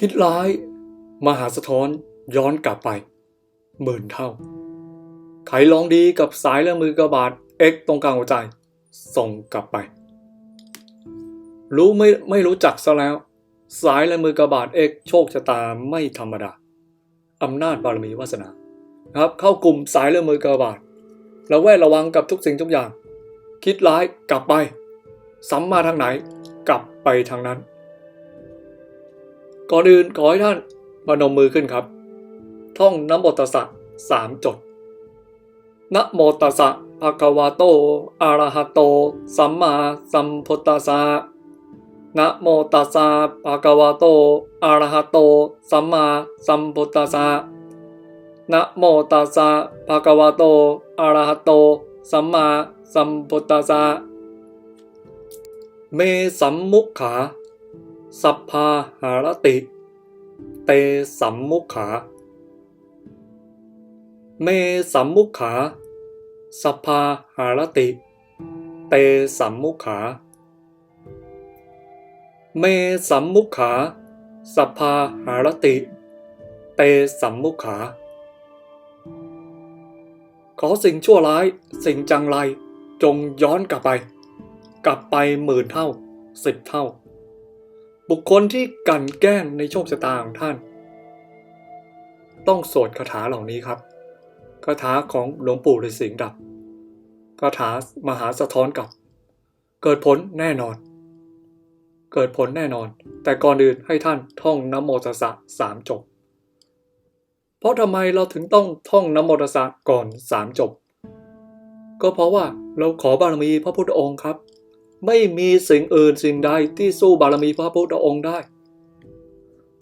คิดร้าย มหาสะท้อนย้อนกลับไปหมื่นเท่า ไขลองดีกับสายและมือกระบาด X ตรงกลางหัวใจ ส่งกลับไป รู้ไม่ไม่รู้จักซะแล้ว สายและมือกระบาด X โชคชะตาไม่ธรรมดาอำนาจบารมีวาสนาครับ เข้ากลุ่มสายและมือกระบาดระแวดระวังกับทุกสิ่งทุกอย่าง คิดร้ายกลับไปซ้ำมาทางไหน กลับไปทางนั้น ก่อนอื่นขอให้ท่านมานมมือขึ้นครับ ท่องนะโมตัสสะสามจดนะโมตัสสะภะคะวะโต อะระหะโต สัมมาสัมพุทธัสสะนะโมตัสสะภะคะวะโต อะระหะโต สัมมาสัมพุทธัสสะนะโมตัสสะภะคะวะโต อะระหะโต สัมมาสัมพุทธัสสะ เมสัมมุขา สัพพาหารติ เตสัมมุขา เมสัมมุขา สัพพาหารติ เตสัมมุขา เมสัมมุขา สัพพาหารติ เตสัมมุขา ขอสิ่งชั่วร้ายสิ่งจังไรจงย้อนกลับไป กลับไปหมื่นเท่าสิบเท่า บุคคลที่กันแกล้งในโชคชะตาของท่าน ต้องสวดคาถาเหล่านี้ครับคาถาของหลวงปู่ฤาษีดับคาถามหาสะท้อนกลับ เกิดผลแน่นอน เกิดผลแน่นอน แต่ก่อนอื่นให้ท่านท่องนโมตสะสามจบ เพราะทำไมเราถึงต้องท่องนโมตสะก่อนสามจบ ก็เพราะว่าเราขอบารมีพระพุทธองค์ครับ ไม่มีสิ่งอื่นสิ่งใดที่สู้บารมีพระพุทธองค์ได้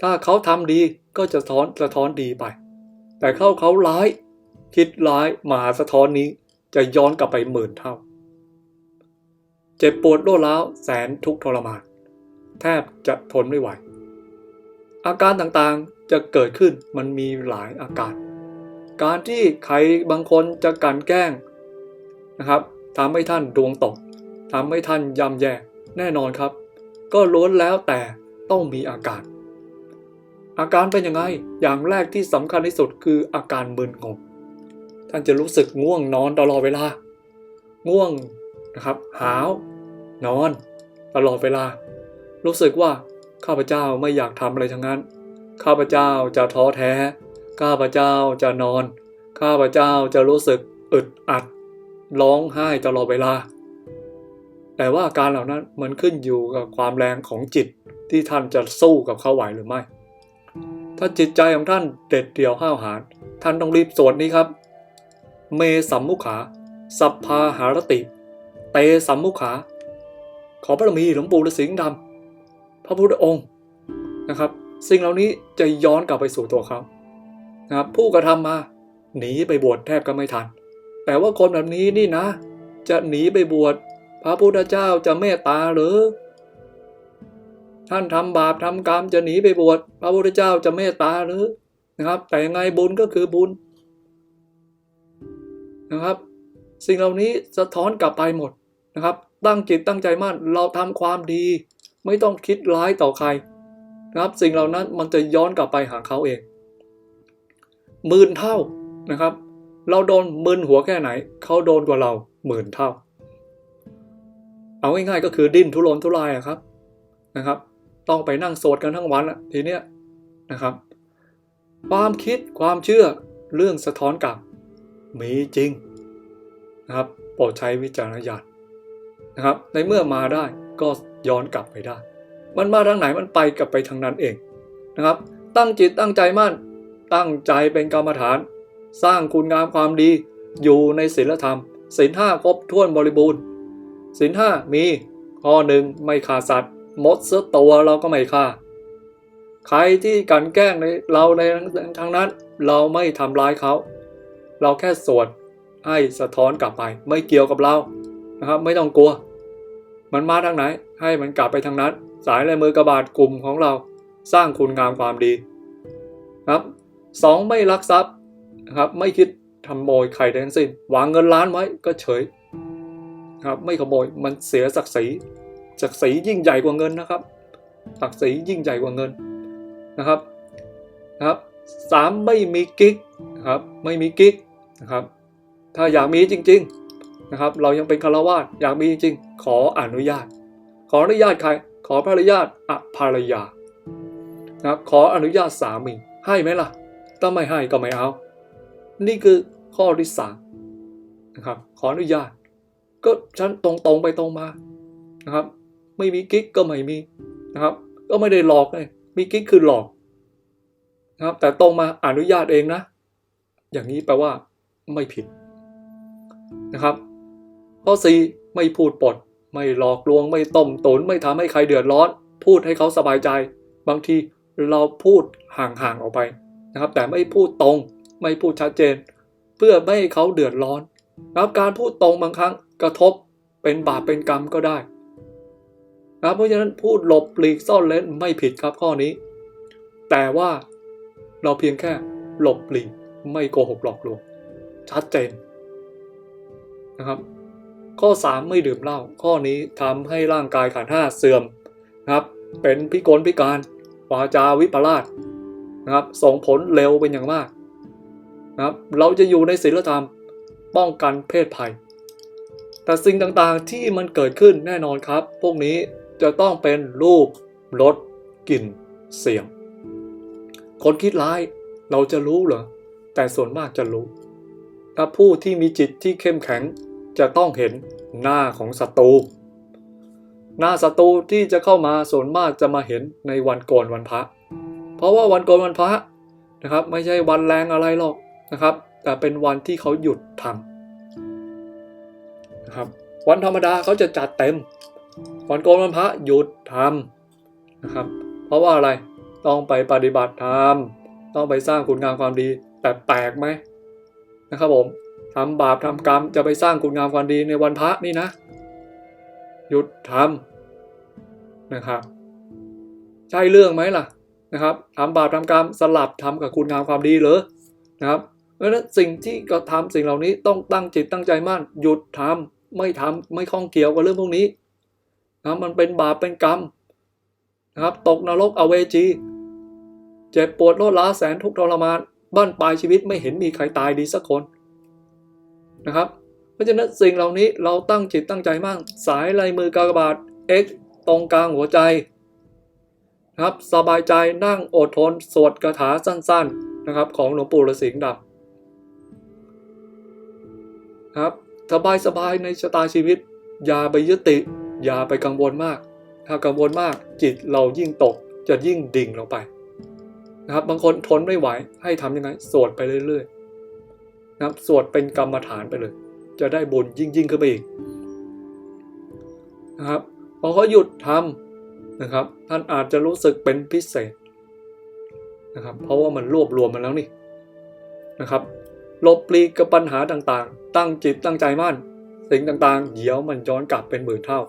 ถ้าเขาทำดีก็จะสะท้อนสะท้อนดีไป แต่เขาเขาร้าย คิดร้ายมหาสะท้อนนี้จะย้อนกลับไปหมื่นเท่า เจ็บปวดรวดร้าวแสนทุกข์ทรมาน แทบจะทนไม่ไหว อาการต่างๆจะเกิดขึ้นมันมีหลายอาการ การที่ใครบางคนจะกลันแกล้งนะครับทำให้ท่านดวงตก ทำให้ท่านยำแย่แน่นอนครับ ก็ล้วนแล้วแต่ต้องมีอาการ อาการเป็นยังไง อย่างแรกที่สำคัญที่สุดคืออาการมึนงง ท่านจะรู้สึกง่วงนอนตลอดเวลา ง่วงนะครับ หาว นอน ตลอดเวลา รู้สึกว่าข้าพเจ้าไม่อยากทำอะไรทั้งนั้น ข้าพเจ้าจะท้อแท้ ข้าพเจ้าจะนอน ข้าพเจ้าจะรู้สึกอึดอัด ร้องไห้ตลอดเวลา แต่ว่าอาการเหล่านั้นมันขึ้นอยู่กับความแรงของจิตที่ท่านจะสู้กับเขาไหวหรือไม่ ถ้าจิตใจของท่านเด็ดเดี่ยวห้าวหาญท่านต้องรีบสวดนี้ครับ เมสัมมุขา สัพพาหารติ เตสัมมุขา ขอพระมีหลวงปู่ฤาษีดำพระพุทธองค์นะครับ สิ่งเหล่านี้จะย้อนกลับไปสู่ตัวเขานะครับผู้กระทำมาหนีไปบวชแทบก็ไม่ทัน แต่ว่าคนแบบนี้นี่นะ จะหนีไปบวช พระพุทธเจ้าจะเมตตาหรือ ท่านทำบาปทำกรรมจะหนีไปบวชพระพุทธเจ้าจะเมตตาหรือนะครับ แต่ยังไงบุญก็คือบุญนะครับ สิ่งเหล่านี้สะท้อนกลับไปหมดนะครับ ตั้งจิตตั้งใจมั่นเราทำความดี ไม่ต้องคิดร้ายต่อใครนะครับ สิ่งเหล่านั้นมันจะย้อนกลับไปหาเขาเองหมื่นเท่านะครับ เราโดนมึนหัวแค่ไหน เขาโดนกว่าเราหมื่นเท่า เอาง่ายๆก็คือดิ้นทุรนทุรายอะครับนะครับ ต้องไปนั่งโสดกันทั้งวันอะทีเนี้ยนะครับ ความคิดความเชื่อเรื่องสะท้อนกลับมีจริงนะครับโปรดใช้วิจารณญาณนะครับ ในเมื่อมาได้ก็ย้อนกลับไปได้ มันมาทางไหนมันไปกลับไปทางนั้นเองนะครับ ตั้งจิตตั้งใจมั่น ตั้งใจเป็นกรรมฐาน สร้างคุณงามความดีอยู่ในศีลธรรมศีลห้าครบถ้วนบริบูรณ์ ศีลห้ามีข้อหนึ่งไม่ฆ่าสัตว์มดเสื้อตัวเราก็ไม่ฆ่า ใครที่กันแกล้งในเราในทางนั้น เราไม่ทำร้ายเขา เราแค่สวดให้สะท้อนกลับไป ไม่เกี่ยวกับเรานะครับ ไม่ต้องกลัว มันมาทางไหน ให้มันกลับไปทางนั้น สายลายมือกระบาดกลุ่มของเราสร้างคุณงามความดีครับสองไม่ลักทรัพย์นะครับ ไม่คิดทำโมยใครทั้งสิ้นวางเงินล้านไว้ก็เฉย ครับไม่ขโมยมันเสียศักดิ์ศรีศักดิ์ศรียิ่งใหญ่กว่าเงินนะครับศักดิ์ศรียิ่งใหญ่กว่าเงินนะครับนะครับสามไม่มีกิ๊กนะครับไม่มีกิ๊กนะครับถ้าอยากมีจริงๆนะครับเรายังเป็นคารวาสอยากมีจริงๆขออนุญาต ขออนุญาตใคร ขอภรรยาตอภรรยานะครับขออนุญาตสามีให้ไหมล่ะถ้าไม่ให้ก็ไม่เอา นี่คือข้อที่สามนะครับขออนุญาต ก็ฉันตรงๆไปตรงมานะครับ ไม่มีกิ๊กก็ไม่มีนะครับ ก็ไม่ได้หลอกเลยมีกิ๊กคือหลอกนะครับ แต่ตรงมาอนุญาตเองนะ อย่างนี้แปลว่า ไม่ผิดนะครับข้อสี่ไม่พูดปด ไม่หลอกลวง ไม่ต้มตนไม่ทำให้ใครเดือดร้อน พูดให้เขาสบายใจ บางทีเราพูดห่างๆออกไปนะครับ แต่ไม่พูดตรง ไม่พูดชัดเจน เพื่อไม่ให้เขาเดือดร้อน นะครับการพูดตรงบางครั้งกระทบเป็นบาปเป็นกรรมก็ได้นะครับเพราะฉะนั้นพูดหลบปลีกซ่อนเล้นไม่ผิดครับข้อนี้ แต่ว่าเราเพียงแค่หลบปลีกไม่โกหกหลอกลวงชัดเจนนะครับ ข้อ 3 ไม่ดื่มเหล้าข้อนี้ทำให้ร่างกายขันห้าเสื่อมนะครับ เป็นพิกลพิการวาจาวิปลาสนะครับ ส่งผลเร็วเป็นอย่างมากนะครับ เราจะอยู่ในศีลธรรม ป้องกันเพศภัย แต่สิ่งต่างๆที่มันเกิดขึ้นแน่นอนครับ พวกนี้จะต้องเป็นรูปรสกลิ่น เสียง คนคิดร้ายเราจะรู้เหรอ แต่ส่วนมากจะรู้ถ้าผู้ที่มีจิตที่เข้มแข็งจะต้องเห็นหน้าของศัตรูหน้าศัตรูที่จะเข้ามาส่วนมากจะมาเห็นในวันโกนวันพระ เพราะว่าวันโกนวันพระนะครับ ไม่ใช่วันแรงอะไรหรอกนะครับ แต่เป็นวันที่เขาหยุดทำนะครับ วันธรรมดาเขาจะจัดเต็ม วันโกนวันพระหยุดทำนะครับ เพราะว่าอะไรต้องไปปฏิบัติธรรมต้องไปสร้างคุณงามความดี แต่แปลกไหมนะครับผมทำบาปทำกรรมจะไปสร้างคุณงามความดีในวันพระนี่นะ หยุดทำนะครับใช่เรื่องไหมล่ะนะครับทำบาปทำกรรมสลับทำกับคุณงามความดีเหรอนะครับ เพราะฉะนั้นสิ่งที่กระทำสิ่งเหล่านี้ต้องตั้งจิตตั้งใจมั่นหยุดทำไม่ทำไม่ข้องเกี่ยวกับเรื่องพวกนี้นะมันเป็นบาปเป็นกรรมนะครับตกนรกอเวจีเจ็บปวดโลดล้าแสนทุกทรมานบ้านปลายชีวิตไม่เห็นมีใครตายดีสักคนนะครับ เพราะฉะนั้นสิ่งเหล่านี้เราตั้งจิตตั้งใจมั่งสายลายมือกากบาท X ตรงกลางหัวใจนะครับสบายใจนั่งอดทน สวดคาถาสั้น ๆนะครับ ของหลวงปู่ฤาษีดำ ครับสบายสบายในชะตาชีวิต อย่าไปยึดติดอย่าไปกังวลมาก ถ้ากังวลมากจิตเรายิ่งตกจะยิ่งดิ่งลงไปนะครับบางคนทนไม่ไหวให้ทำยังไงสวดไปเรื่อยๆนะครับสวดเป็นกรรมฐานไปเลย จะได้บุญยิ่งยิ่งขึ้นไปอีกนะครับพอเขาหยุดทำนะครับ ท่านอาจจะรู้สึกเป็นพิเศษนะครับ เพราะว่ามันรวบรวมมันแล้วนี่นะครับ ลบปลีกกับปัญหาต่างๆ ตั้งจิตตั้งใจมั่น สิ่งต่างๆ เดี๋ยวมันย้อนกลับเป็นหมื่นเท่า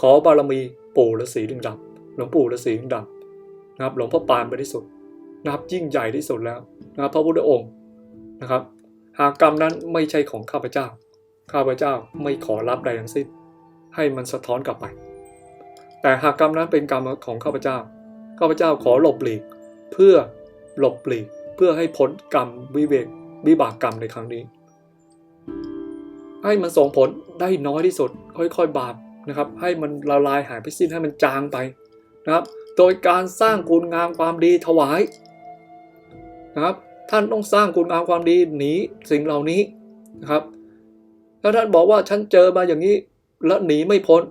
ขอบารมีปู่ฤาษีดึงดำหลวงปู่ฤาษีดึงดำนะครับหลวงพ่อปานไปที่สุดนะครับยิ่งใหญ่ที่สุดแล้วนะครับพระพุทธองค์นะครับ หากกรรมนั้นไม่ใช่ของข้าพเจ้า ข้าพเจ้าไม่ขอรับใดทั้งสิ้น ให้มันสะท้อนกลับไป แต่หากกรรมนั้นเป็นกรรมของข้าพเจ้า ข้าพเจ้าขอหลบหลีก เพื่อหลบหลีก เพื่อให้พ้นกรรมวิเวก วิบากกรรมในครั้งนี้ ให้มันส่งผลได้น้อยที่สุด ค่อยๆ บาปนะครับ ให้มันละลายหายไปสิ้นให้มันจางไปนะครับ โดยการสร้างคุณงามความดีถวายนะครับ ท่านต้องสร้างคุณงามความดีหนีสิ่งเหล่านี้นะครับถ้าท่านบอกว่าฉันเจอมาอย่างนี้ แล้วหนีไม่พ้น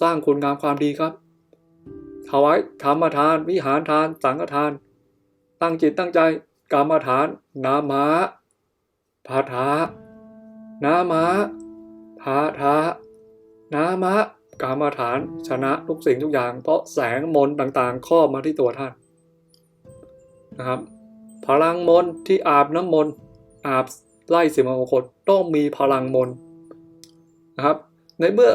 สร้างคุณงามความดีครับถวายธรรมทาน วิหารทาน สังฆทาน ตั้งจิตตั้งใจ กรรมฐาน นามะพาทานามะพาทานามะกรรมฐานชนะทุกสิ่งทุกอย่าง เพราะแสงมนต์ต่างๆครอบมาที่ตัวท่านนะครับ พลังมนที่อาบน้ำมนต์อาบไล่สิมงคลต้องมีพลังมนนะครับ ในเมื่อ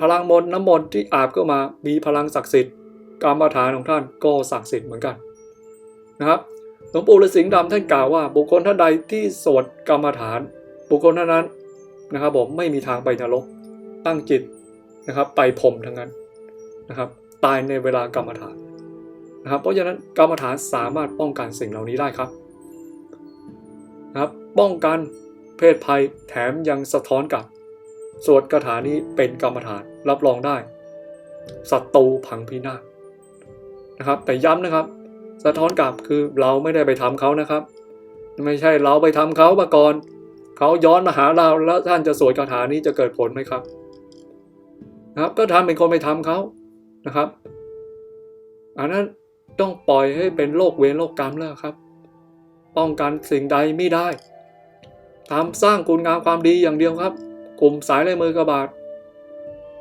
พลังมนน้ำมนที่อาบก็มามีพลังศักดิ์สิทธิ์กรรมฐานของท่านก็ศักดิ์สิทธิ์เหมือนกันนะครับ หลวงปู่ฤาษีดำท่านกล่าวว่า บุคคลท่านใดที่สวดกรรมฐาน บุคคลท่านนั้นนะครับผมไม่มีทางไปนรกตั้งจิตนะครับ ไปพรมทั้งนั้นนะครับ ตายในเวลากรรมฐานนะครับ เพราะฉะนั้นกรรมฐานสามารถป้องกันสิ่งเหล่านี้ได้ครับนะครับ ป้องกันเพศภัยแถมยังสะท้อนกับ สวดคาถานี้เป็นกรรมฐานรับรองได้ศัตรูพังพินาศนะครับ แต่ย้ำนะครับ สะท้อนกลับคือเราไม่ได้ไปทำเขานะครับ ไม่ใช่เราไปทำเขามาก่อนเขาย้อนมาหาเราแล้วท่านจะสวดคาถานี้จะเกิดผลไหมครับนะครับ ก็ทำเป็นคนไปทำเขานะครับ อันนั้นต้องปล่อยให้เป็นโรคเวรโรคกรรมแล้วครับ ป้องกันสิ่งใดไม่ได้ทำสร้างคุณงามความดีอย่างเดียวครับ กลุ่มสายลายมือกระบาด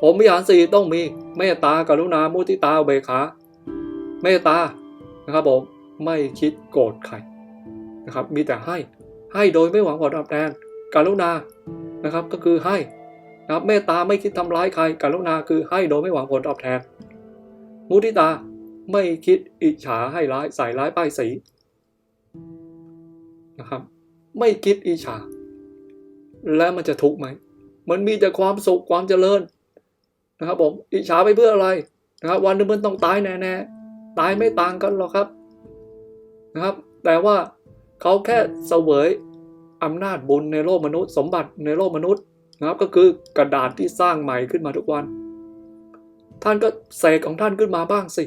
ผมวิหารสี่ต้องมีเมตตากรุณามุทิตาเบขา เมตตา นะครับผมไม่คิดโกรธใครนะครับ มีแต่ให้ให้โดยไม่หวังผลตอบแทนกรุณานะครับก็คือให้นะครับเมตตาไม่คิดทำร้ายใครกรุณาคือให้โดยไม่หวังผลตอบแทน มุทิตาไม่คิดอิจฉาให้ร้ายใส่ร้ายป้ายสีนะครับ ไม่คิดอิจฉา แล้วมันจะทุกข์ไหมมันมีแต่ความสุขความเจริญนะครับผมอิจฉาไปเพื่ออะไรนะครับวันหนึงมันต้องตายแน่ๆ ตายไม่ต่างกันหรอกครับนะครับ แต่ว่าเขาแค่เสวยอำนาจบุญในโลกมนุษย์ สมบัติในโลกมนุษย์นะครับ ก็คือกระดาษที่สร้างใหม่ขึ้นมาทุกวัน ท่านก็เสกของท่านขึ้นมาบ้างสิ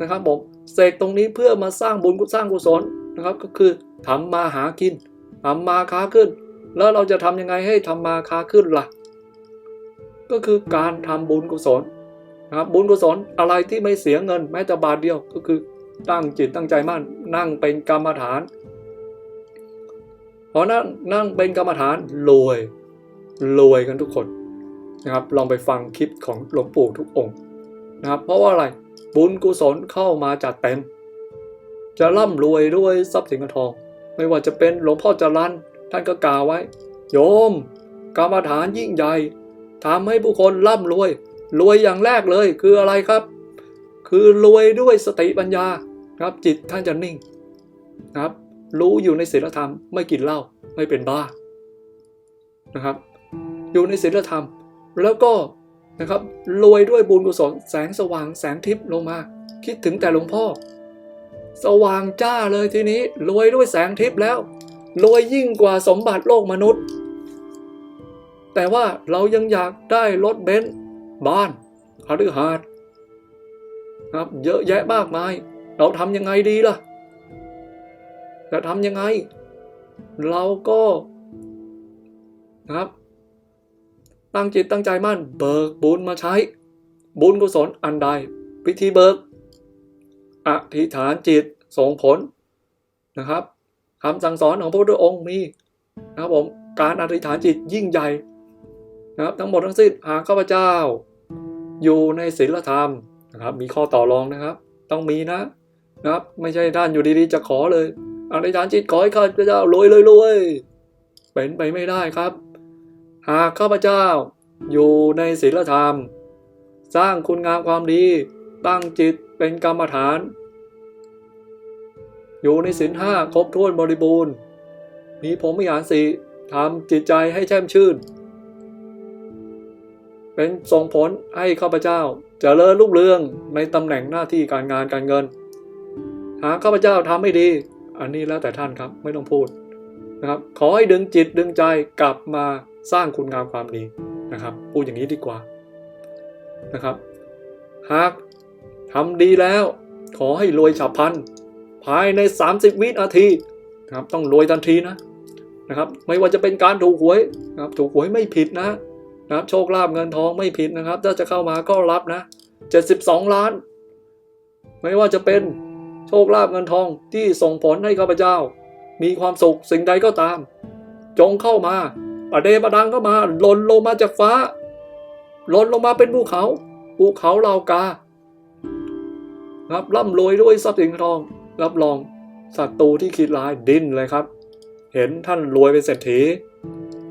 นะครับผมเสกตรงนี้เพื่อมาสร้างบุญสร้างกุศลนะครับ ก็คือทำมาหากินทำมาค้าขึ้น แล้วเราจะทำยังไงให้ทำมาค้าขึ้นล่ะ ก็คือการทำบุญกุศล นะครับบุญกุศลอะไรที่ไม่เสียเงินแม้แต่บาทเดียวก็คือตั้งจิตตั้งใจมั่นนั่งเป็นกรรมฐานพอนั่งนั่งเป็นกรรมฐานรวยรวยกันทุกคนนะครับ ลองไปฟังคลิปของหลวงปู่ทุกองค์นะครับ เพราะว่าอะไรบุญกุศลเข้ามาจัดเต็ม จะร่ำรวยด้วยทรัพย์สินเงินทอง ไม่ว่าจะเป็นหลวงพ่อจรันท่านก็กล่าวไว้ โยม กรรมฐานยิ่งใหญ่ทำให้ผู้คนร่ำรวย รวยอย่างแรกเลยคืออะไรครับ คือรวยด้วยสติปัญญาครับ จิตท่านจะนิ่งนะครับ รู้อยู่ในศีลธรรมไม่กินเหล้าไม่เป็นบ้านะครับ อยู่ในศีลธรรม แล้วก็นะครับรวยด้วยบุญกุศลแสงสว่างแสงทิพย์ลงมา คิดถึงแต่หลวงพ่อ สว่างจ้าเลยทีนี้รวยด้วยแสงทิพย์แล้วรวยยิ่งกว่าสมบัติโลกมนุษย์ แต่ว่าเรายังอยากได้รถเบนซ์ บ้านคฤหาสน์ครับ เยอะแยะมากมาย เราทำยังไงดีล่ะจะทำยังไง เราก็นะครับ ตั้งจิตตั้งใจมั่น เบิกบุญมาใช้ บุญกุศลอันใดพิธีเบิกอธิษฐานจิตส่งผลนะครับคำสั่งสอนของพระพุทธองค์มีนะครับผมการอธิษฐานจิตยิ่งใหญ่ นะครับ ทั้งหมดทั้งสิ้นหากข้าพเจ้า อยู่ในศีลธรรมนะครับ มีข้อต่อรองนะครับ ต้องมีนะนะครับ ไม่ใช่ท่านอยู่ดีๆ จะขอเลยอธิษฐานจิตขอให้ข้าพเจ้ารวยเลยรวยเป็นไปไม่ได้ครับ หากข้าพเจ้าอยู่ในศีลธรรม สร้างคุณงามความดี ตั้งจิตเป็นกรรมฐาน อยู่ในศีลห้าครบถ้วนบริบูรณ์ มีผมวิหารสีทำจิตใจให้แช่มชื่น เป็นส่งผลให้ข้าพเจ้าจเจริญรุ่งเรืองในตำแหน่งหน้าที่การงานการเงิน หากข้าพเจ้าทำไม่ดี อันนี้แล้วแต่ท่านครับไม่ต้องพูดนะครับ ขอให้ดึงจิตดึงใจกลับมาสร้างคุณงามความดีนะครับ พูดอย่างนี้ดีกว่านะครับ หากทำดีแล้ว ขอให้รวยฉับพลันภายใน 30 วินาทีนะครับ ต้องรวยทันทีนะนะครับ ไม่ว่าจะเป็นการถูกหวยนะครับ ถูกหวยไม่ผิดนะ นะครับ โชคลาภเงินทองไม่ผิดนะครับ ถ้าจะเข้ามาก็รับนะ 72 ล้าน ไม่ว่าจะเป็นโชคลาภเงินทองที่ส่งผลให้ข้าพเจ้า มีความสุขสิ่งใดก็ตาม จงเข้ามาประเดประดังก็มาหล่นลงมาจากฟ้าหล่นลงมาเป็นภูเขาภูเขาเหล่ากาครับร่ำรวยด้วยทรัพย์สินเงินทอง รับรองศัตรูที่คิดร้ายดิ้นเลยครับ เห็นท่านรวยเป็นเศรษฐี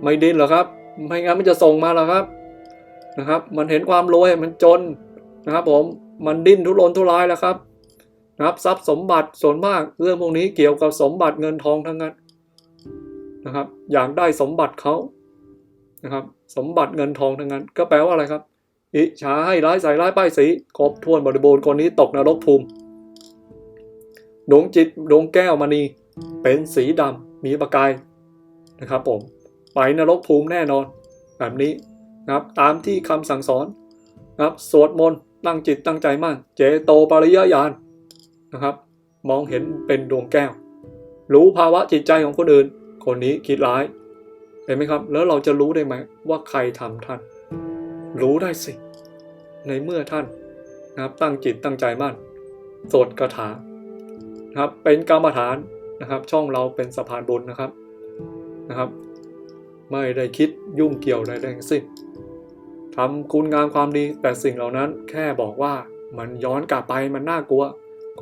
ไม่ดิ้นหรอครับ ไม่งั้นมันจะส่งมาหรอครับนะครับ มันเห็นความรวยมันจนนะครับ ผมมันดิ้นทุรนทุรายแล้วครับนะครับทรัพย์สมบัติส่วนมากเรื่องพวกนี้เกี่ยวกับสมบัติเงินทองทั้งนั้นนะครับ อยากได้สมบัติเขานะครับ สมบัติเงินทองทั้งนั้น ก็แปลว่าอะไรครับ อิจฉาให้ร้ายใส่ร้ายป้ายสีครบถ้วนบริบูรณ์คนนี้ตกนรกภูมิดวงจิตดวงแก้วมณีเป็นสีดำมีประกายนะครับผม ไปนรกภูมิแน่นอน แบบนี้นะครับตามที่คำสั่งสอนนะครับสวดมนต์ตั้งจิตตั้งใจมั่นเจโตปริยญาณนะครับ มองเห็นเป็นดวงแก้ว รู้ภาวะจิตใจของคนอื่น คนนี้คิดร้าย เห็นไหมครับ แล้วเราจะรู้ได้ไหมว่าใครทำท่าน รู้ได้สิ ในเมื่อท่านนะครับตั้งจิตตั้งใจมั่นสวดคาถานะครับเป็นกรรมฐานนะครับ ช่องเราเป็นสะพานบุญนะครับนะครับ ไม่ได้คิดยุ่งเกี่ยวใดๆทั้งสิ้นทำคุณงามความดีแต่สิ่งเหล่านั้นแค่บอกว่ามันย้อนกลับไปมันน่ากลัว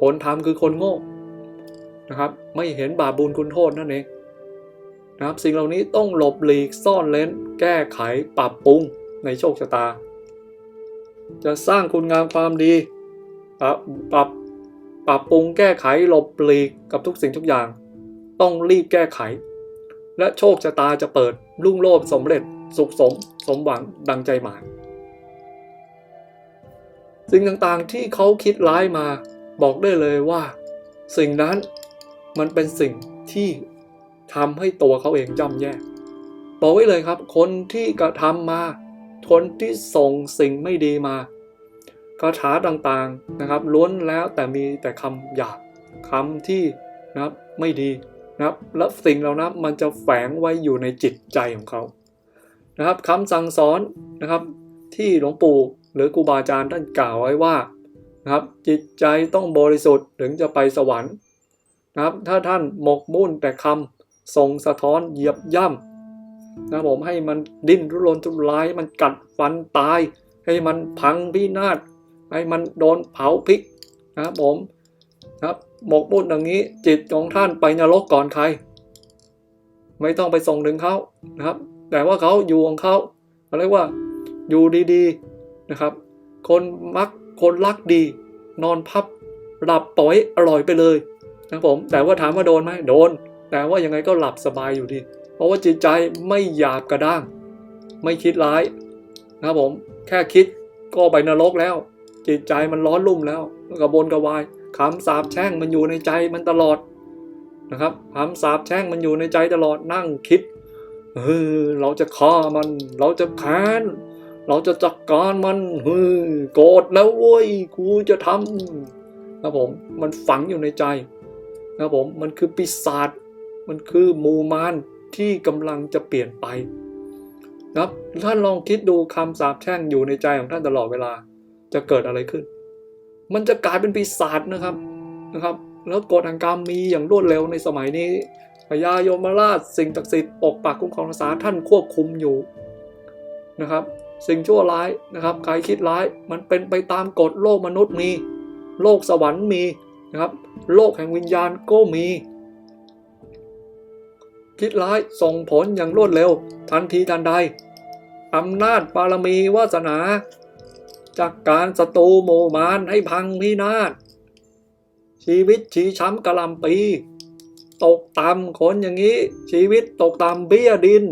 คนทำคือคนโง่นะครับ ไม่เห็นบาปบุญคุณโทษนั่นเองนะครับสิ่งเหล่านี้ต้องหลบหลีกซ่อนเลนแก้ไขปรับปรุงในโชคชะตา จะสร้างคุณงามความดีปรับปรับปรับปรุงแก้ไขหลบหลีกกับทุกสิ่งทุกอย่าง ต้องรีบแก้ไข และโชคชะตาจะเปิดรุ่งโรจน์สำเร็จสุขสม สมหวังดังใจหมาย สิ่งต่างๆที่เขาคิดร้ายมาบอกได้เลยว่า สิ่งนั้นมันเป็นสิ่งที่ทำให้ตัวเขาเองย่ำแย่บอกไว้เลยครับ คนที่กระทำมาคนที่ส่งสิ่งไม่ดีมาคาถาต่างๆนะครับล้วนแล้วแต่มีแต่คำหยาบคำที่นะครับไม่ดี นะครับและสิ่งเหล่านั้นมันจะแฝงไว้อยู่ในจิตใจของเขานะครับคำสั่งสอนนะครับ ที่หลวงปู่หรือครูบาอาจารย์ท่านกล่าวไว้ว่านะครับ จิตใจต้องบริสุทธิ์ถึงจะไปสวรรค์นะครับ ถ้าท่านหมกมุ่นแต่คำส่งสะท้อนเหยียบย่ำนะผมให้มันดิ้นรุรนทุรายมันกัดฟันตาย ให้มันพังพินาศให้มันโดนเผาพริกนะครับผม ครับหมกมุ่นอย่างนี้จิตของท่านไปนรกก่อนใคร ไม่ต้องไปส่งถึงเขานะครับ แต่ว่าเขาอยู่ของเขาเขาเรียกว่าอยู่ดีๆนะครับ คนมักคนรักดี นอนพับหลับปล่อยอร่อยไปเลยนะครับผมแต่ว่าถามว่าโดนไหมโดน แต่ว่ายังไงก็หลับสบายอยู่ดี เพราะว่าจิตใจไม่หยาบกระด้าง ไม่คิดร้ายนะครับผมแค่คิดก็ไปนรกแล้ว จิตใจมันร้อนรุ่มแล้วกระบนกระวาย คำสาปแช่งมันอยู่ในใจมันตลอดนะครับคำสาปแช่งมันอยู่ในใจตลอดนั่งคิดเออเราจะฆ่ามัน เราจะแค้นเราจะจัดการมันเฮ้ยโกรธแล้วเว้ยกูจะทำนะผมมันฝังอยู่ในใจนะผมมันคือปีศาจมันคือมูมานที่กำลังจะเปลี่ยนไปนะครับท่านลองคิดดูคำสาปแช่งอยู่ในใจของท่านตลอดเวลา จะเกิดอะไรขึ้น มันจะกลายเป็นปีศาจนะครับนะครับ แล้วกฎแห่งกรรมมีอย่างรวดเร็วในสมัยนี้พญายมราชสิ่งศักดิ์สิทธิ์ปกปักคุ้มครองรักษาท่านควบคุมอยู่นะครับ สิ่งชั่วร้ายนะครับใครคิดร้ายมันเป็นไปตามกฎโลกมนุษย์มี โลกสวรรค์มีนะครับ โลกแห่งวิญญาณก็มี คิดร้ายส่งผลอย่างรวดเร็ว ทันทีทันใดอำนาจบารมีวาสนา จากการศัตรูโมมานให้พังพินาศชีวิตชีช้ำกระลำปี ตกต่ำคนอย่างนี้ ชีวิตตกต่ำเบี้ยดิน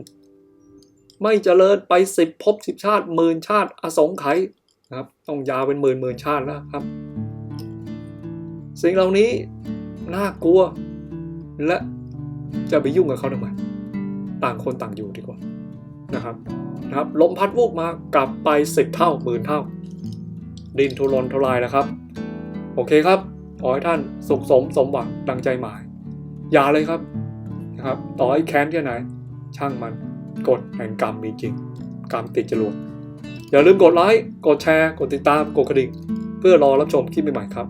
ไม่เจริญไปสิบภพสิบชาติหมื่นชาติอสงไขยนะครับ ต้องยาวเป็นหมื่นหมื่นชาติแล้วครับ สิ่งเหล่านี้น่ากลัว และจะไปยุ่งกับเขาทำไมต่างคนต่างอยู่ดีกว่านะครับนะครับลมพัดวูบมากลับไปสิบเท่าหมื่นเท่า ดินทุรนทุรายนะครับ โอเคครับ ขอให้ท่านสุขสมสมหวังดังใจหมาย อย่าเลยครับนะครับ ต่อให้แค้นแค่ไหน ช่างมันกฎแห่งกรรมมีจริง กรรมติดจรวดอย่าลืมกดไลค์ กดแชร์ กดติดตาม กดกระดิ่ง เพื่อรอรับชมคลิปใหม่ๆครับ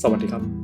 สวัสดีครับ